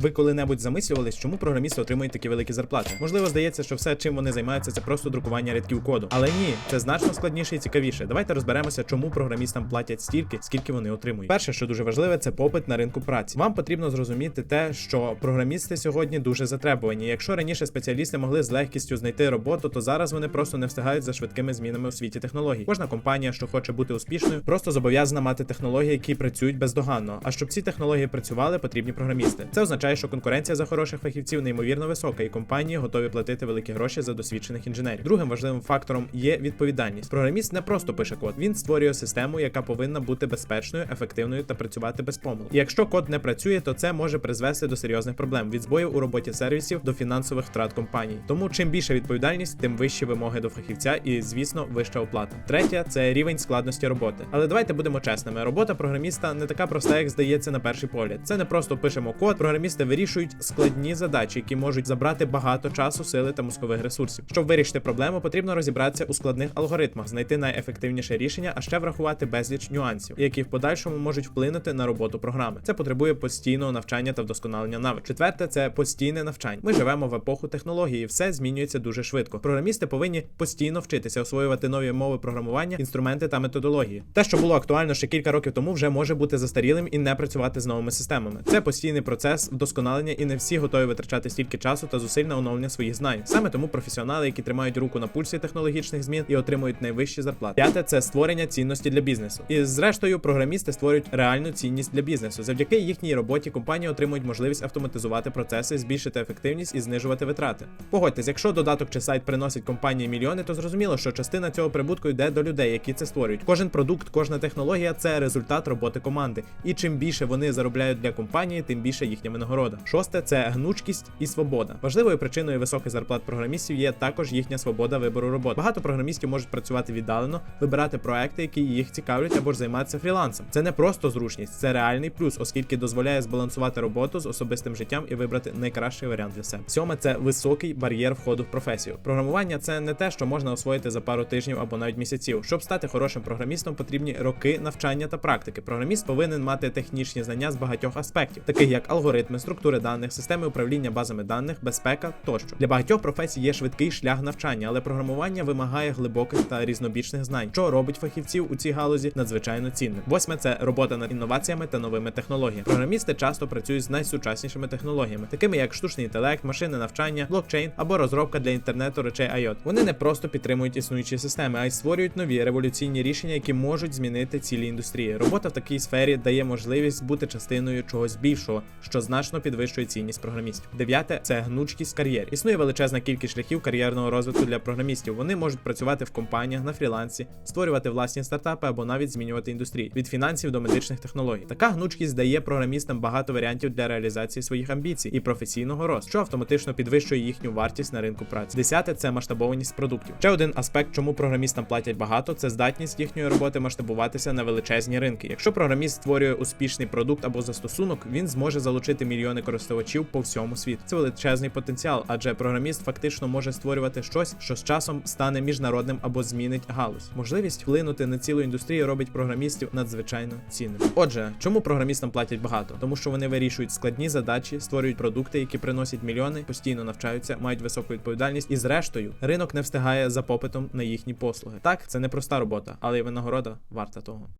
Ви коли-небудь замислювались, чому програмісти отримують такі великі зарплати? Можливо, здається, що все, чим вони займаються, це просто друкування рядків коду. Але ні, це значно складніше і цікавіше. Давайте розберемося, чому програмістам платять стільки, скільки вони отримують. Перше, що дуже важливе, це попит на ринку праці. Вам потрібно зрозуміти те, що програмісти сьогодні дуже затребувані. Якщо раніше спеціалісти могли з легкістю знайти роботу, то зараз вони просто не встигають за швидкими змінами у світі технологій. Кожна компанія, що хоче бути успішною, просто зобов'язана мати технології, які працюють бездоганно. А щоб ці технології працювали, потрібні програмісти. Це означає, що конкуренція за хороших фахівців неймовірно висока, і компанії готові платити великі гроші за досвідчених інженерів. Другим важливим фактором є відповідальність. Програміст не просто пише код, він створює систему, яка повинна бути безпечною, ефективною та працювати без помилок. Якщо код не працює, то це може призвести до серйозних проблем від збоїв у роботі сервісів до фінансових втрат компаній. Тому чим більша відповідальність, тим вищі вимоги до фахівця і, звісно, вища оплата. Третє це рівень складності роботи. Але давайте будемо чесними. Робота програміста не така проста, як здається на перший погляд. Це не просто пишемо код. Програмісти вирішують складні задачі, які можуть забрати багато часу, сили та мозкових ресурсів. Щоб вирішити проблему, потрібно розібратися у складних алгоритмах, знайти найефективніше рішення, а ще врахувати безліч нюансів, які в подальшому можуть вплинути на роботу програми. Це потребує постійного навчання та вдосконалення навичок. Четверте це постійне навчання. Ми живемо в епоху технології, все змінюється дуже швидко. Програмісти повинні постійно вчитися освоювати нові мови програмування, інструменти та методології. Те, що було актуально ще кілька років тому, вже може бути застарілим і не працювати з новими системами. Це постійний процес вдосконалення, і не всі готові витрачати стільки часу та зусиль на оновлення своїх знань. Саме тому професіонали, які тримають руку на пульсі технологічних змін і отримують найвищі зарплати. П'яте це створення цінності для бізнесу. І зрештою, програмісти створюють реальну цінність для бізнесу. Завдяки їхній роботі компанії отримують можливість автоматизувати процеси, збільшити ефективність і знижувати витрати. Погодьтесь, якщо додаток чи сайт приносить компанії мільйони, то зрозуміло, що частина цього прибутку йде до людей, які це створюють. Кожен продукт, кожна технологія це результат роботи команди. І чим більше вони заробляють для компанії, тим більше їхня винагорода. Шосте це гнучкість і свобода. Важливою причиною високих зарплат програмістів є також їхня свобода вибору роботи. Багато програмістів можуть працювати віддалено, вибирати проекти, які їх цікавлять, або ж займатися фрілансом. Це не просто зручність, це реальний плюс, оскільки дозволяє збалансувати роботу з особистим життям і вибрати найкращий варіант для себе. Сьоме це високий бар'єр входу в професію. Програмування це не те, що можна освоїти за пару тижнів або навіть місяців. Щоб стати хорошим програмістом, потрібні роки навчання та практики. Програміст повинен мати технічні знання з багатьох аспектів, таких як алгоритми, структури даних, системи управління базами даних, безпека тощо. Для багатьох професій є швидкий шлях навчання, але програмування вимагає глибоких та різнобічних знань, що робить фахівців у цій галузі надзвичайно цінним. Восьме це робота над інноваціями та новими технологіями. Програмісти часто працюють з найсучаснішими технологіями, такими як штучний інтелект, машинне навчання, блокчейн або розробка для інтернету речей IoT. Вони не просто підтримують існуючі системи, а й створюють нові революційні рішення, які можуть змінити цілі індустрії. Робота в такій сфері дає можливість бути частиною чогось більшого, що значно підвищує цінність програмістів. Дев'яте це гнучкість кар'єр. Існує величезна кількість шляхів кар'єрного розвитку для програмістів. Вони можуть працювати в компаніях на фрілансі, створювати власні стартапи або навіть змінювати індустрії від фінансів до медичних технологій. Така гнучкість дає програмістам багато варіантів для реалізації своїх амбіцій і професійного росту, що автоматично підвищує їхню вартість на ринку праці. Десяте це масштабованість продуктів. Ще один аспект, чому програмістам платять багато, це здатність їхньої роботи масштабуватися на величезні ринки. Якщо програміст створює успішний продукт або застосунок, він зможе залучити мільйони користувачів по всьому світу. Це величезний потенціал, адже програміст фактично може створювати щось, що з часом стане міжнародним або змінить галузь. Можливість вплинути на цілу індустрію робить програмістів надзвичайно цінними. Отже, чому програмістам платять багато? Тому що вони вирішують складні задачі, створюють продукти, які приносять мільйони, постійно навчаються, мають високу відповідальність, і зрештою ринок не встигає за попитом на їхні послуги. Так, це не проста робота, але й винагорода варта того.